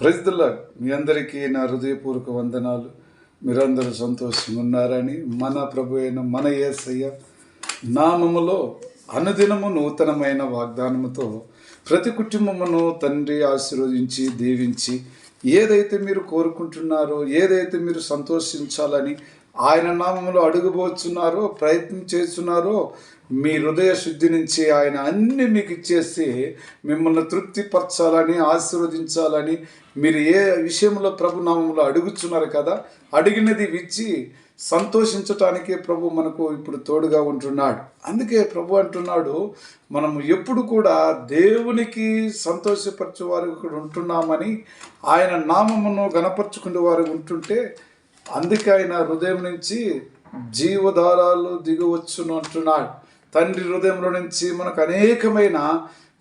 ప్రజల మీ అందరికీ నా హృదయపూర్వక వందనాలు. మీరందరూ సంతోషంగా ఉన్నారని మన ప్రభు అయిన మన యేసయ్య నామములో అనుదినము నూతనమైన వాగ్దానముతో ప్రతి కుటుంబమును తండ్రి ఆశీర్వదించి దీవించి ఏదైతే మీరు కోరుకుంటున్నారో ఏదైతే మీరు సంతోషించాలని ఆయన నామములో అడుగుబోతున్నారో ప్రయత్నం చేస్తున్నారో మీ హృదయ శుద్ధి నుంచి ఆయన అన్ని మీకు ఇచ్చేసి మిమ్మల్ని తృప్తిపరచాలని ఆశీర్వదించాలని మీరు ఏ విషయంలో ప్రభు నామంలో అడుగుచున్నారు కదా అడిగినది ఇచ్చి సంతోషించటానికే ప్రభు మనకు ఇప్పుడు తోడుగా ఉంటున్నాడు. అందుకే ప్రభు అంటున్నాడు మనం ఎప్పుడు కూడా దేవునికి సంతోషపరచే వారు ఇక్కడ ఉంటున్నామని ఆయన నామమును గణపరుచుకునే వారు ఉంటుంటే అందుకే ఆయన హృదయం నుంచి జీవధారాలు దిగవచ్చును అంటున్నాడు. తండ్రి హృదయంలో నుంచి మనకు అనేకమైన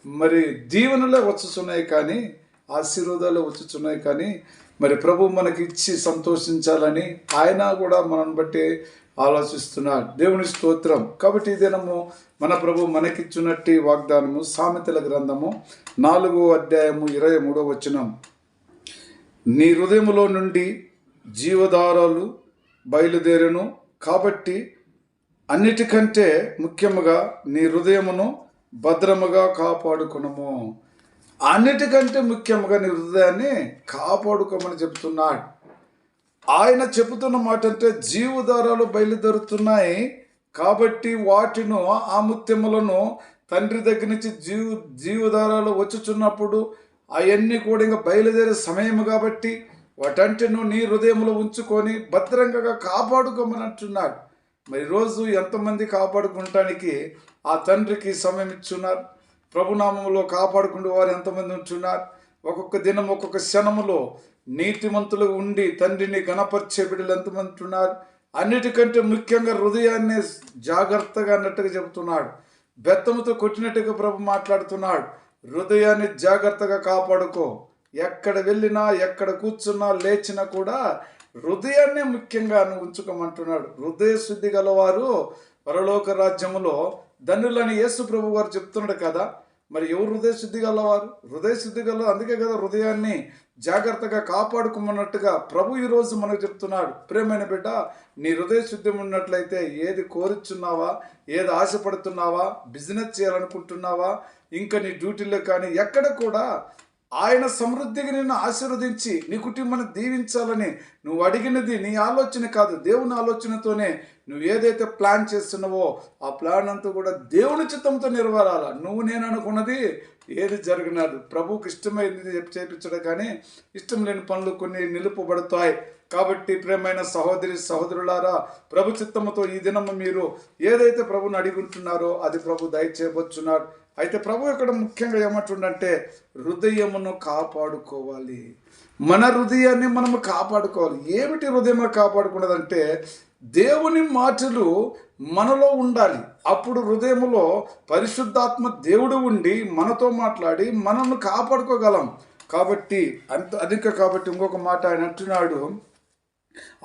మరి దీవెనలే వచ్చుచున్నాయి కానీ ఆశీర్వాదాలు వచ్చుచున్నాయి కానీ మరి ప్రభు మనకి ఇచ్చి సంతోషించాలని ఆయన కూడా మనని బట్టి ఆలోచిస్తున్నాడు. దేవుని స్తోత్రం. కాబట్టి ఈ దినము మన ప్రభు మనకిచ్చున్నట్టి వాగ్దానము సామెతల గ్రంథము నాలుగో అధ్యాయము ఇరవై మూడో వచనం. నీ హృదయములో నుండి జీవధారాలు బయలుదేరును కాబట్టి అన్నిటికంటే ముఖ్యముగా నీ హృదయమును భద్రముగా కాపాడుకునము. అన్నిటికంటే ముఖ్యముగా నీ హృదయాన్ని కాపాడుకోమని చెప్తున్నాడు ఆయన చెబుతున్న మాట అంటే జీవధారాలు బయలుదేరుతున్నాయి. కాబట్టి వాటిను ఆ ముత్యములను తండ్రి దగ్గర నుంచి జీవ జీవధారాలు వచ్చుచున్నప్పుడు అవన్నీ కూడా ఇంకా బయలుదేరే సమయం కాబట్టి వాటంటిను నీ హృదయంలో ఉంచుకొని భద్రంగా కాపాడుకోమని అంటున్నాడు. మరి రోజు ఎంతమంది కాపాడుకుంటానికి ఆ తండ్రికి సమయం ఇచ్చున్నారు? ప్రభునామంలో కాపాడుకునే వారు ఎంతమంది ఉంటున్నారు? ఒక్కొక్క దినం ఒక్కొక్క క్షణములో నీతిమంతులు ఉండి తండ్రిని గణపరిచే బిడ్డలు ఎంతమంది ఉంటున్నారు? అన్నిటికంటే ముఖ్యంగా హృదయాన్ని జాగ్రత్తగా అన్నట్టుగా చెబుతున్నాడు. బెత్తముతో కొట్టినట్టుగా ప్రభు మాట్లాడుతున్నాడు. హృదయాన్ని జాగ్రత్తగా కాపాడుకో. ఎక్కడ వెళ్ళినా ఎక్కడ కూర్చున్నా లేచినా కూడా హృదయాన్నే ముఖ్యంగా ఉంచుకోమంటున్నాడు. హృదయ శుద్ధి గలవారు పరలోక రాజ్యములో ధనులని యేసు ప్రభు వారు చెప్తున్నాడు కదా. మరి ఎవరు హృదయ శుద్ధి గలవారు? హృదయ శుద్ధి గల అందుకే కదా హృదయాన్ని జాగ్రత్తగా కాపాడుకోమన్నట్టుగా ప్రభు ఈరోజు మనకు చెప్తున్నాడు. ప్రేమైన బిడ్డ నీ హృదయ శుద్ధి ఉన్నట్లయితే ఏది కోరుచున్నావా? ఏది ఆశపడుతున్నావా? బిజినెస్ చేయాలనుకుంటున్నావా? ఇంకా నీ డ్యూటీలో కానీ ఎక్కడ కూడా ఆయన సమృద్ధిగా నిన్ను ఆశీర్వదించి నీ కుటుంబాన్ని దీవించాలని నువ్వు అడిగినది నీ ఆలోచన కాదు దేవుని ఆలోచనతోనే నువ్వు ఏదైతే ప్లాన్ చేస్తున్నావో ఆ ప్లాన్ అంతా కూడా దేవుని చిత్తంతో నెరవేరాల? నువ్వు నేను అనుకున్నది ఏది జరగనాదు. ప్రభువుకి ఇష్టమైంది చేపించడం కానీ ఇష్టం లేని పనులు కొన్ని నిలుపబడతాయి. కాబట్టి ప్రేమైన సహోదరి సహోదరులారా ప్రభు చిత్తముతో ఈ దినము మీరు ఏదైతే ప్రభుని అడిగుంటున్నారో అది ప్రభు దయచేయబోచున్నాడు. అయితే ప్రభు ఇక్కడ ముఖ్యంగా ఏమంటుండంటే హృదయమును కాపాడుకోవాలి. మన హృదయాన్ని మనము కాపాడుకోవాలి. ఏమిటి హృదయం కాపాడుకున్నదంటే దేవుని మాటలు మనలో ఉండాలి. అప్పుడు హృదయములో పరిశుద్ధాత్మ దేవుడు ఉండి మనతో మాట్లాడి మనల్ని కాపాడుకోగలం. కాబట్టి అంత అధిక కాబట్టి ఇంకొక మాట ఆయన అంటున్నాడు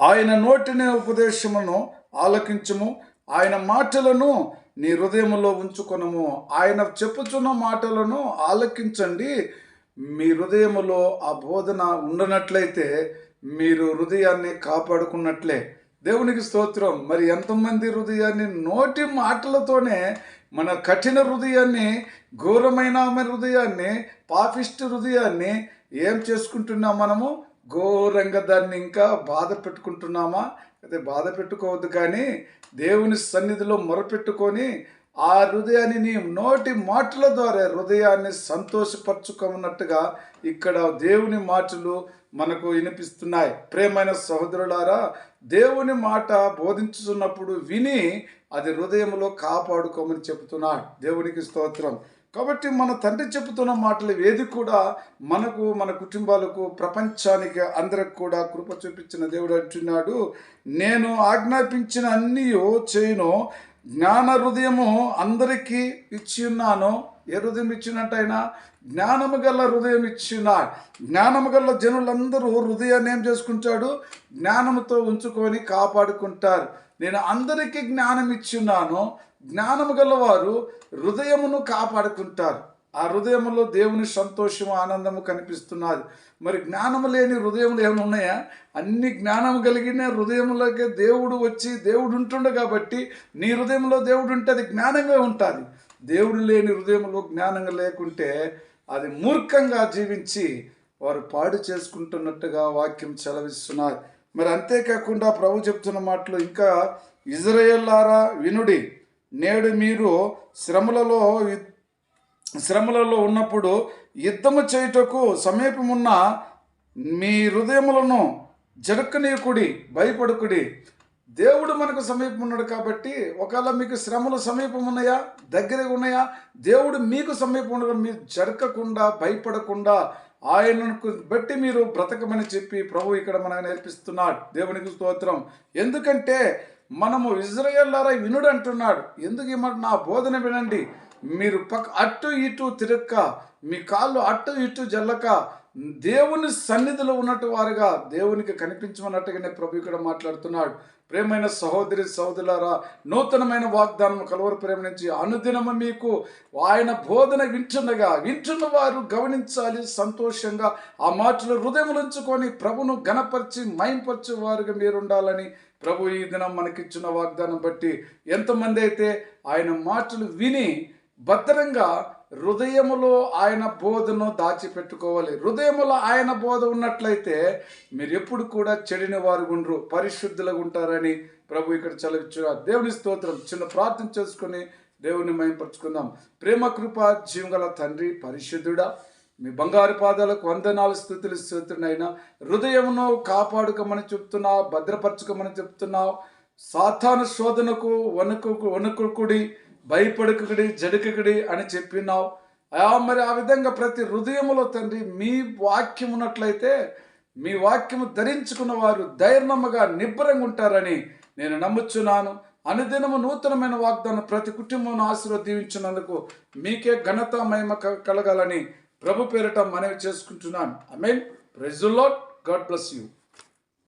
ఆయన నోటిని ఉపదేశమును ఆలకించము ఆయన మాటలను నీ హృదయంలో ఉంచుకొనము. ఆయన చెప్పుచున్న మాటలను ఆలకించండి. మీ హృదయములో ఆ బోధన ఉండనట్లయితే మీరు హృదయాన్ని కాపాడుకున్నట్లే. దేవునికి స్తోత్రం. మరి ఎంతమంది హృదయాన్ని నోటి మాటలతోనే మన కఠిన హృదయాన్ని ఘోరమైన ఆమె హృదయాన్ని పాపిష్టి హృదయాన్ని ఏం చేసుకుంటున్నాం మనము? ఘోరంగా దాన్ని ఇంకా బాధ పెట్టుకుంటున్నామా? అయితే బాధ పెట్టుకోవద్దు కానీ దేవుని సన్నిధిలో మొరపెట్టుకొని ఆ హృదయాన్ని నీ నోటి మాటల ద్వారా హృదయాన్ని సంతోషపరచుకున్నట్టుగా ఇక్కడ దేవుని మాటలు మనకు వినిపిస్తున్నాయి. ప్రేమైన సహోదరులారా దేవుని మాట బోధించుతున్నప్పుడు విని అది హృదయంలో కాపాడుకోమని చెబుతున్నాడు. దేవునికి స్తోత్రం. కాబట్టి మన తండ్రి చెబుతున్న మాటలు ఏది కూడా మనకు మన కుటుంబాలకు ప్రపంచానికి అందరికి కూడా కృప చూపించిన దేవుడు అంటున్నాడు. నేను ఆజ్ఞాపించిన అన్నీయో చేయను. జ్ఞాన హృదయము అందరికీ ఇచ్చి ఉన్నాను ఏ హృదయం ఇచ్చినట్టయినా జ్ఞానము గల హృదయం ఇచ్చిన జ్ఞానము గల జనులందరూ హృదయాన్ని ఏం చేసుకుంటాడు? జ్ఞానముతో ఉంచుకొని కాపాడుకుంటారు. నేను అందరికీ జ్ఞానం ఇచ్చున్నాను జ్ఞానము గలవారు హృదయమును కాపాడుకుంటారు. ఆ హృదయంలో దేవుని సంతోషం ఆనందము కనిపిస్తున్నది. మరి జ్ఞానము లేని హృదయములు ఏమైనా ఉన్నాయా? అన్ని జ్ఞానం కలిగిన హృదయములకే దేవుడు వచ్చి దేవుడు ఉంటుండే కాబట్టి నీ హృదయంలో దేవుడు ఉంటే అది జ్ఞానంగా ఉంటుంది. దేవుడు లేని హృదయంలో జ్ఞానంగా లేకుంటే అది మూర్ఖంగా జీవించి వారు పాడు చేసుకుంటున్నట్టుగా వాక్యం చలవిస్తున్నారు మరి అంతేకాకుండా ప్రభు చెప్తున్న మాటలు ఇంకా ఇజ్రాయెల్లారా వినుడి. నేడు మీరు శ్రమలలో వి- శ్రమలలో ఉన్నప్పుడు యుద్ధము చేయుటకు సమీపమున్న మీ హృదయములను జరక్కనీయకుడి భయపడుకుడి. దేవుడు మనకు సమీపం ఉన్నాడు కాబట్టి ఒకవేళ మీకు శ్రమలు సమీపం ఉన్నాయా దగ్గరగా ఉన్నాయా దేవుడు మీకు సమీపం ఉండగా మీరు జరగకుండా భయపడకుండా ఆయనకు బట్టి మీరు బ్రతకమని చెప్పి ప్రభు ఇక్కడ మనకు నేర్పిస్తున్నాడు. దేవునికి స్తోత్రం. ఎందుకంటే మనము ఇజ్రాయేల్లారా వినుడు అంటున్నాడు ఎందుకు ఈ నా బోధన వినండి. మీరు పక్క అటు ఇటు తిరక్క మీ కాళ్ళు అటు ఇటు జల్లక దేవుని సన్నిధిలో ఉన్నట్టు వారుగా దేవునికి కనిపించమన్నట్టుగానే ప్రభు ఇక్కడ మాట్లాడుతున్నాడు. ప్రేమైన సహోదరి సహోదరులారా నూతనమైన వాగ్దానం కలవర ప్రేమ నుంచి అనుదినము మీకు ఆయన బోధన వింటుండగా వింటున్న వారు గమనించాలి సంతోషంగా ఆ మాటలు హృదయములుంచుకొని ప్రభును గణపరిచి మైంపరిచే వారుగా మీరు ఉండాలని ప్రభు ఈ దినం మనకిచ్చిన వాగ్దానం బట్టి ఎంతమంది అయితే ఆయన మాటలు విని భద్రంగా హృదయములో ఆయన బోధను దాచిపెట్టుకోవాలి. హృదయములో ఆయన బోధ ఉన్నట్లయితే మీరు ఎప్పుడు కూడా చెడిన వారు ఉండరు పరిశుద్ధులుగా ఉంటారని ప్రభు ఇక్కడ చలవిచ్చున్నారు దేవుని స్తోత్రం. చిన్న ప్రార్థన చేసుకుని దేవుని మయంపరుచుకుందాం ప్రేమ కృప జీవగల తండ్రి పరిశుద్ధుడా మీ బంగారు పాదాలకు వందనాలు స్థుతులు స్తోత్రునైనా హృదయమును కాపాడుకోమని చెప్తున్నావు భద్రపరచుకోమని చెప్తున్నావు. సాతాను శోధనకు వణుకు వణుకుడి భయపడుకుడి జడుకుడి అని చెప్పినావు. మరి ఆ విధంగా ప్రతి హృదయములో తండ్రి మీ వాక్యం ఉన్నట్లయితే మీ వాక్యము ధరించుకున్న వారు ధైర్యముగా నిబ్బరంగా ఉంటారని నేను నమ్ముచున్నాను. అనుదినము నూతనమైన వాగ్దానం ప్రతి కుటుంబం ఆశీర్వదించినందుకు మీకే ఘనత మహిమ క- కలగాలని ప్రభు పేరిట మనవి చేసుకుంటున్నాను. ఐ మీన్ ప్రెజుల్లో గాడ్ బ్లెస్ యూ